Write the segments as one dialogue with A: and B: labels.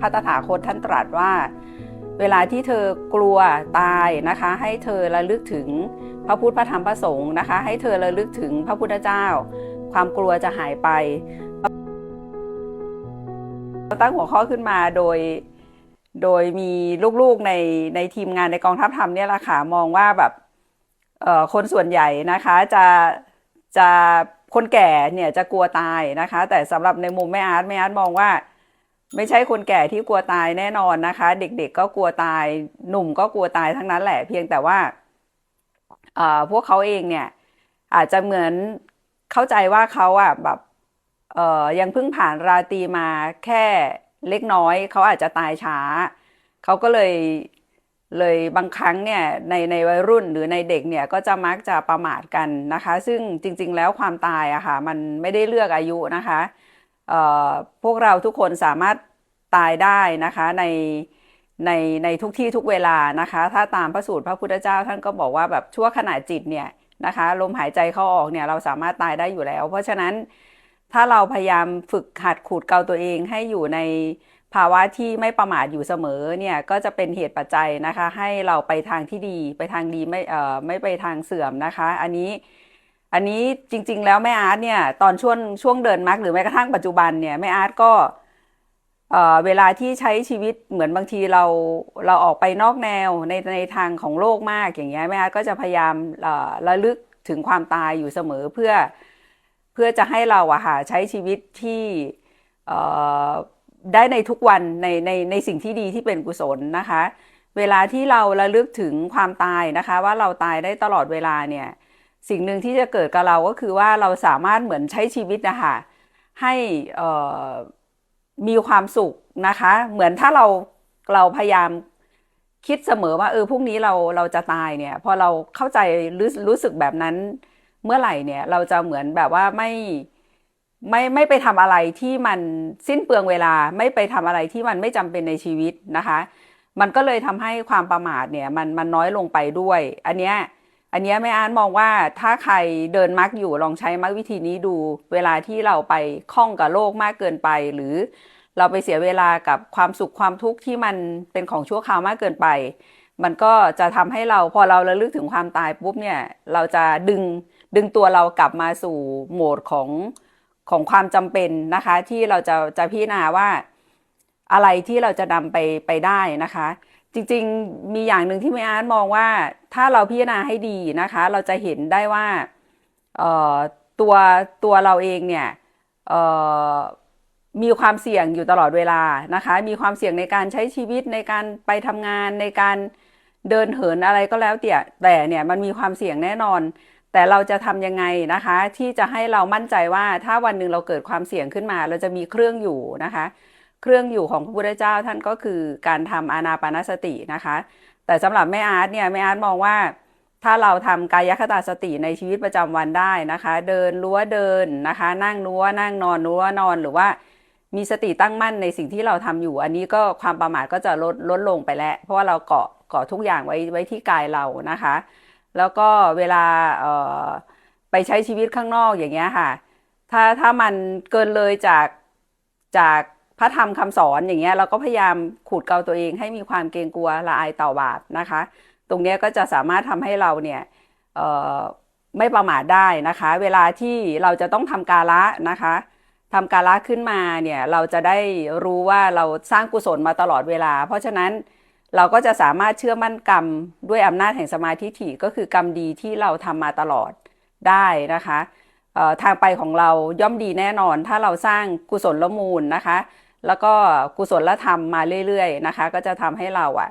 A: พระตถาคตท่านตรัสว่า เวลาที่เธอกลัวตายนะคะ ให้เธอระลึกถึงพระพุทธพระธรรมพระสงฆ์นะคะ ให้เธอระลึกถึงพระพุทธเจ้า ความกลัวจะหายไปเราตั้งหัวข้อขึ้นมาโดยโดยมีลูกๆในในทีมงานในกองทัพธรรมเนี่ยแหละค่ะมองว่าแบบเอ่อคนส่วนใหญ่นะคะจะจะคนแก่เนี่ยจะกลัวตายนะคะ แต่สำหรับในมุมแม่อาร์ตแม่อาร์ตมองว่า ไม่ใช่คนแก่ที่กลัวตายแน่นอนนะคะ เด็กๆก็กลัวตาย หนุ่มก็กลัวตายทั้งนั้นแหละ เพียงแต่ว่าพวกเขาเองเนี่ย อาจจะเหมือนเข้าใจว่าเขาอะแบบยังเพิ่งผ่านราตรีมาแค่เล็กน้อย เขาอาจจะตายช้า เขาก็เลยเลยบางครั้งเนี่ยในในวัยรุ่นหรือในเด็กเนี่ยก็จะมักจะประมาทกันนะคะ ซึ่งจริง ๆ แล้วความตายอะค่ะมันไม่ได้เลือกอายุนะคะ พวกเราทุกคนสามารถตายได้นะคะในในในทุกที่ทุกเวลานะคะ ถ้าตามพระสูตรพระพุทธเจ้าท่านก็บอกว่าแบบชั่วขณะจิตเนี่ยนะคะลมหายใจเข้าออกเนี่ยเราสามารถตายได้อยู่แล้ว เพราะฉะนั้นถ้าเราพยายามฝึกหัดขูดเกาตัวเองให้อยู่ในภาวะที่ไม่ประมาทอยู่เสมอเนี่ยก็จะเป็นเหตุปัจจัยนะคะ ให้เราไปทางที่ดีไปทางดีไม่เอ่อไม่ไปทางเสื่อมนะคะ อันนี้ อันนี้จริง ๆ แล้วแม่อาร์ตเนี่ยตอนช่วงช่วงเดินมารรคหรือแม้กระทั่งปัจจุบันเนี่ยแม่อาร์ตก็เอ่อเวลาที่ใช้ชีวิตเหมือนบางทีเราเราออกไปนอกแนวในในทางของโลกมากอย่างเงี้ยแม่อาร์ตก็จะพยายามเอ่อระลึกถึงความตายอยู่เสมอเพื่อเพื่อจะให้เราอะค่ะใช้ชีวิตที่เอ่อได้ในทุกวันในในในสิ่งที่ดีที่เป็นกุศลนะคะ เวลาที่เราระลึกถึงความตายนะคะ ว่าเราตายได้ตลอดเวลาเนี่ย สิ่งหนึ่งที่จะเกิดกับเราก็คือว่าเราสามารถเหมือนใช้ชีวิตนะคะให้มีความสุขนะคะ เหมือนถ้าเราเราพยายามคิดเสมอว่าเออพรุ่งนี้เราเราจะตายเนี่ยพอเราเข้าใจรู้รู้สึกแบบนั้นเมื่อไหร่เนี่ยเราจะเหมือนแบบว่าไม่ไม่ไม่ไปทำอะไรที่มันสิ้นเปลืองเวลาไม่ไปทำอะไรที่มันไม่จำเป็นในชีวิตนะคะ มันก็เลยทำให้ความประมาทเนี่ยมันมันน้อยลงไปด้วย อันเนี้ย อันนี้แม่อานมองว่าถ้าใครเดินมักอยู่ลองใช้มักวิธีนี้ดู เวลาที่เราไปคล้องกับโลกมากเกินไป หรือเราไปเสียเวลากับความสุขความทุกข์ที่มันเป็นของชั่วคราวมากเกินไป มันก็จะทำให้เราพอเราระลึกถึงความตายปุ๊บเนี่ยเราจะดึงดึงตัวเรากลับมาสู่โหมดของของความจำเป็นนะคะ ที่เราจะจะพิจารณาว่าอะไรที่เราจะนำไปไปได้นะคะ จริงๆ มีอย่างหนึ่งที่ไม่อาร์ตมองว่าถ้าเราพิจารณาให้ดีนะคะ เราจะเห็นได้ว่าตัวตัวเราเองเนี่ยมีความเสี่ยงอยู่ตลอดเวลานะคะ มีความเสี่ยงในการใช้ชีวิตในการไปทำงานในการเดินเหินอะไรก็แล้วแต่แต่เนี่ยมันมีความเสี่ยงแน่นอน แต่เราจะทำยังไงนะคะ ที่จะให้เรามั่นใจว่าถ้าวันหนึ่งเราเกิดความเสี่ยงขึ้นมา เราจะมีเครื่องอยู่นะคะ เครื่องอยู่ของพระพุทธเจ้าท่านก็คือการทำอานาปานสตินะคะ แต่สำหรับแม่อาร์ตเนี่ยแม่อาร์ตมองว่า ถ้าเราทำกายคตาสติในชีวิตประจำวันได้นะคะ เดินรั้วเดินนะคะ นั่งรั้วนั่งนอนรั้วนอนหรือว่ามีสติตั้งมั่นในสิ่งที่เราทำอยู่ อันนี้ก็ความประมาทก็จะลดลดลงไปแล้ว เพราะว่าเราเกาะเกาะทุกอย่างไว้ไว้ที่กายเรานะคะ แล้วก็เวลาเอ่อไปใช้ชีวิตข้างนอกอย่างเงี้ยค่ะ ถ้าถ้ามันเกินเลยจากจาก พระธรรมคำสอนอย่างเงี้ยเราก็พยายามขูดเกลาตัวเองให้มีความเกรงกลัวละอายต่อบาปนะคะ ตรงเนี้ยก็จะสามารถทำให้เราเนี่ยไม่ประมาทได้นะคะ เวลาที่เราจะต้องทำกาละนะคะทำกาละขึ้นมาเนี่ยเราจะได้รู้ว่าเราสร้างกุศลมาตลอดเวลา เพราะฉะนั้นเราก็จะสามารถเชื่อมั่นกรรมด้วยอำนาจแห่งสมาธิถี่ก็คือกรรมดีที่เราทำมาตลอดได้นะคะทางไปของเราย่อมดีแน่นอน ถ้าเราสร้างกุศลละมูลนะคะ แล้วก็กุศลธรรมมาเรื่อยๆนะคะ ก็จะทำให้เราอะ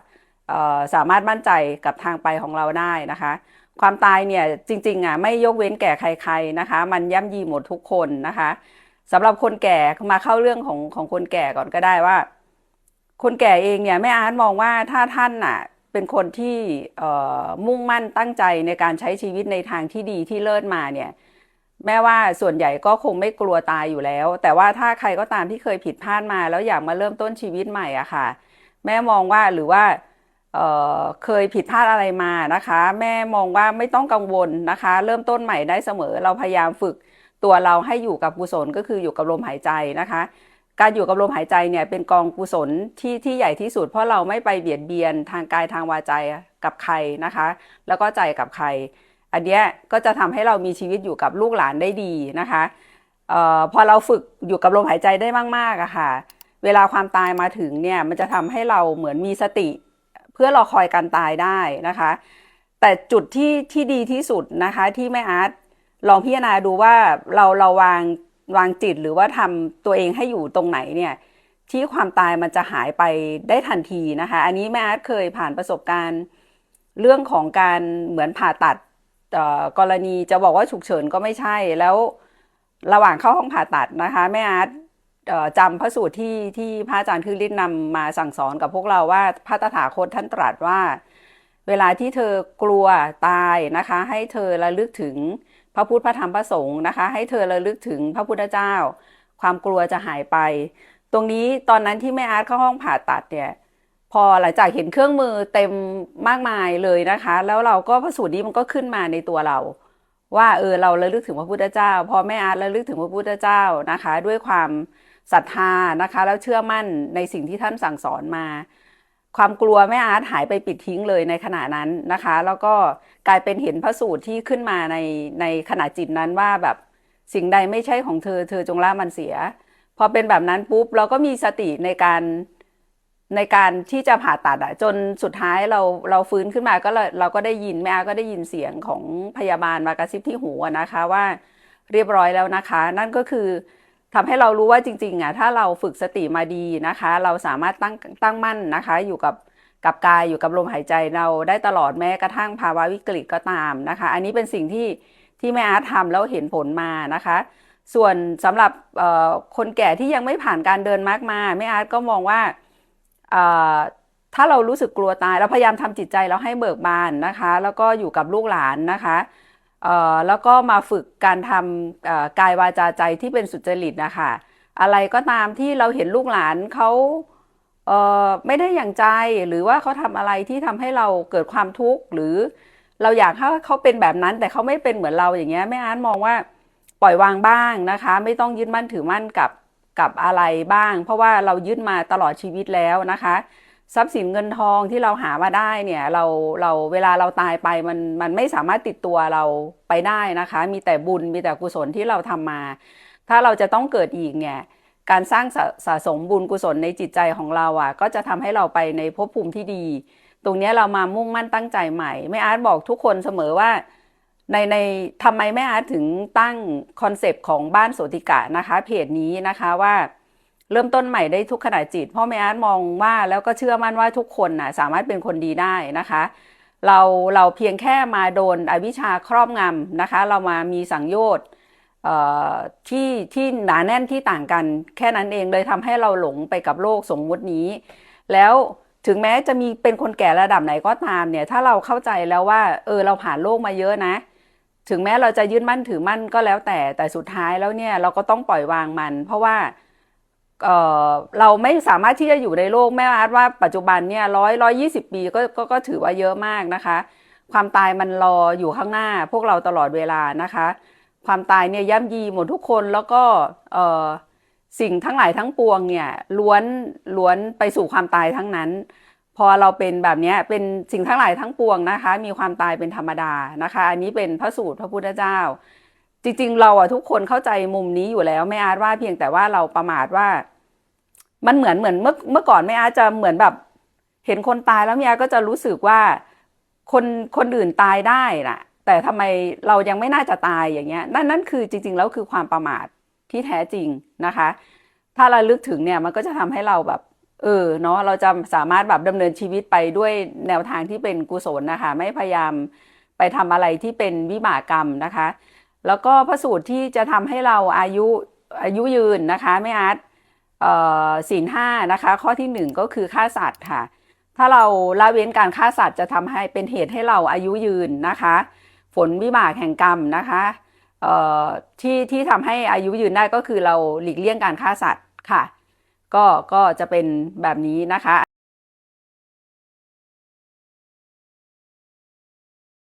A: สามารถมั่นใจกับทางไปของเราได้นะคะ ความตายเนี่ยจริงๆอะไม่ยกเว้นแก่ใครๆนะคะ มันย่ำยีหมดทุกคนนะคะสำหรับคนแก่มาเข้าเรื่องของของคนแก่ก่อนก็ได้ว่า คนแก่เองเนี่ยแม่อาร์ตมองว่าถ้าท่านน่ะเป็นคนที่มุ่งมั่นตั้งใจในการใช้ชีวิตในทางที่ดีที่เลิศมาเนี่ย แม้ว่าส่วนใหญ่ก็คงไม่กลัวตายอยู่แล้ว แต่ว่าถ้าใครก็ตามที่เคยผิดพลาดมาแล้วอยากมาเริ่มต้นชีวิตใหม่อะค่ะ แม่มองว่าหรือว่าเเคยผิดพลาดอะไรมานะคะ แม่มองว่าไม่ต้องกังวลนะคะ เริ่มต้นใหม่ได้เสมอ เราพยายามฝึกตัวเราให้อยู่กับกุศลก็คืออยู่กับลมหายใจนะคะ การอยู่กับลมหายใจเนี่ยเป็นกองกุศลที่ที่ใหญ่ที่สุด เพราะเราไม่ไปเบียดเบียนทางกายทางวาจากับใครนะคะ แล้วก็ใจกับใคร อันเนี้ยก็จะทำให้เรามีชีวิตอยู่กับลูกหลานได้ดีนะคะเอ่อพอเราฝึกอยู่กับลมหายใจได้มากๆอะค่ะ เวลาความตายมาถึงเนี่ยมันจะทำให้เราเหมือนมีสติ เพื่อรอคอยการตายได้นะคะ แต่จุดที่ที่ดีที่สุดนะคะที่แม่อาร์ตลองพิจารณาดูว่าเราเราวางวางจิตหรือว่าทำตัวเองให้อยู่ตรงไหนเนี่ยที่ความตายมันจะหายไปได้ทันทีนะคะ อันนี้แม่อาร์ตเคยผ่านประสบการณ์เรื่องของการเหมือนผ่าตัด กรณีจะบอกว่าฉุกเฉินก็ไม่ใช่แล้วระหว่างเข้าห้องผ่าตัดนะคะแม่อาร์ตจำพระสูตรที่ที่พระอาจารย์คือฤทธิ์นำมาสั่งสอนกับพวกเราว่าพระตถาคตท่านตรัสว่า เวลาที่เธอกลัวตายนะคะ ให้เธอระลึกถึงพระพุทธพระธรรมพระสงฆ์นะคะ ให้เธอระลึกถึงพระพุทธเจ้า ความกลัวจะหายไป ตรงนี้ตอนนั้นที่แม่อาร์ตเข้าห้องผ่าตัดเนี่ย พอหลังจากเห็นเครื่องมือเต็มมากมายเลยนะคะ แล้วเราก็พระสูตรนี้มันก็ขึ้นมาในตัวเรา ว่าเออเราระลึกถึงพระพุทธเจ้า พอแม่อาร์ตระลึกถึงพระพุทธเจ้านะคะ ด้วยความศรัทธานะคะ แล้วเชื่อมั่นในสิ่งที่ท่านสั่งสอนมา ความกลัวแม่อาร์ตหายไปปิดทิ้งเลยในขณะนั้นนะคะ แล้วก็กลายเป็นเห็นพระสูตรที่ขึ้นมาในในขณะจิตนั้นว่าแบบสิ่งใดไม่ใช่ของเธอ เธอจงละมันเสีย พอเป็นแบบนั้นปุ๊บเราก็มีสติในการ ในการที่จะผ่าตัดอะจนสุดท้ายเราเราฟื้นขึ้นมาก็เราเราก็ได้ยินแม่อาก็ได้ยินเสียงของพยาบาลมากระซิบที่หูนะคะว่าเรียบร้อยแล้วนะคะ นั่นก็คือทำให้เรารู้ว่าจริงๆอะถ้าเราฝึกสติมาดีนะคะ เราสามารถตั้งตั้งมั่นนะคะ อยู่กับกับกายอยู่กับลมหายใจเราได้ตลอดแม้กระทั่งภาวะวิกฤตก็ตามนะคะ อันนี้เป็นสิ่งที่ที่แม่อาร์ตทำแล้วเห็นผลมานะคะ ส่วนสำหรับคนแก่ที่ยังไม่ผ่านการเดินมากมาแม่อาร์ตก็มองว่า ถ้าเรารู้สึกกลัวตายเราพยายามทำจิตใจเราให้เบิกบานนะคะ แล้วก็อยู่กับลูกหลานนะคะแล้วก็มาฝึกการทำกายวาจาใจที่เป็นสุจริตนะคะอะไรก็ตามที่เราเห็นลูกหลานเขาเไม่ได้อย่างใจหรือว่าเขาทำอะไรที่ทำให้เราเกิดความทุกข์หรือเราอยากให้เขาเป็นแบบนั้น แต่เขาไม่เป็นเหมือนเราอย่างเงี้ยแม่อาร์ตมองว่าปล่อยวางบ้างนะคะ ไม่ต้องยึดมั่นถือมั่นกับ กับอะไรบ้าง เพราะว่าเรายึดมาตลอดชีวิตแล้วนะคะ ทรัพย์สินเงินทองที่เราหามาได้เนี่ยเราเราเวลาเราตายไปมันมันไม่สามารถติดตัวเราไปได้นะคะ มีแต่บุญมีแต่กุศลที่เราทำมา ถ้าเราจะต้องเกิดอีกเนี่ยการสร้างสะสะสมบุญกุศลในจิตใจของเราอะ ก็จะทำให้เราไปในภพภูมิที่ดี ตรงนี้เรามามุ่งมั่นตั้งใจใหม่แม่อาร์ตบอกทุกคนเสมอว่า ในในทำไมแม่อาร์ตถึงตั้งคอนเซปต์ของบ้านโสติกะนะคะ เพจนี้นะคะว่าเริ่มต้นใหม่ได้ทุกขณะจิต เพราะแม่อาร์ตมองว่าแล้วก็เชื่อมั่นว่าทุกคนน่ะสามารถเป็นคนดีได้นะคะ เราเราเพียงแค่มาโดนอวิชาครอบงำนะคะ เรามามีสังโยชน์ที่ที่หนาแน่นที่ต่างกัน แค่นั้นเองเลยทำให้เราหลงไปกับโลกสมมุตินี้ แล้วถึงแม้จะมีเป็นคนแก่ระดับไหนก็ตามเนี่ยถ้าเราเข้าใจแล้วว่าเออเราผ่านโลกมาเยอะนะ ถึงแม้เราจะยึดมั่นถือมั่นก็แล้วแต่ แต่สุดท้ายแล้วเนี่ยเราก็ต้องปล่อยวางมัน เพราะว่าเออเราไม่สามารถที่จะอยู่ในโลกแม่อาร์ตว่าปัจจุบันเนี่ยร้อยร้อยยี่สิบปีก็ก็ก็ถือว่าเยอะมากนะคะ ความตายมันรออยู่ข้างหน้าพวกเราตลอดเวลานะคะ ความตายเนี่ยย่ำยีหมดทุกคนแล้วก็เออสิ่งทั้งหลายทั้งปวงเนี่ยล้วนล้วนไปสู่ความตายทั้งนั้น พอเราเป็นแบบนี้เป็นสิ่งทั้งหลายทั้งปวงนะคะ มีความตายเป็นธรรมดานะคะ อันนี้เป็นพระสูตรพระพุทธเจ้า จริง ๆ เราอะทุกคนเข้าใจมุมนี้อยู่แล้วไม่อาจว่าเพียงแต่ว่าเราประมาทว่า มันเหมือนเหมือนเมื่อเมื่อก่อนไม่อาจจะเหมือนแบบ เห็นคนตายแล้วไม่อาจก็จะรู้สึกว่าคนคนอื่นตายได้น่ะแต่ทำไมเรายังไม่น่าจะตายอย่างเงี้ยนั่นนั่นคือจริง ๆ แล้วคือความประมาทที่แท้จริงนะคะ ถ้าเราลึกถึงเนี่ยมันก็จะทำให้เราแบบ เออเนาะเราจะสามารถแบบดำเนินชีวิตไปด้วยแนวทางที่เป็นกุศลนะคะ ไม่พยายามไปทำอะไรที่เป็นวิบากกรรมนะคะ แล้วก็พระสูตรที่จะทำให้เราอายุอายุยืนนะคะไม่อาร์ตเอ่อศีลห้านะคะ ข้อที่หนึ่งก็คือฆ่าสัตว์ค่ะ ถ้าเราละเว้นการฆ่าสัตว์จะทำให้เป็นเหตุให้เราอายุยืนนะคะ ฝนวิบากแห่งกรรมนะคะเอ่อที่ที่ทำให้อายุยืนได้ก็คือเราหลีกเลี่ยงการฆ่าสัตว์ค่ะ ก็ก็จะเป็นแบบนี้นะคะ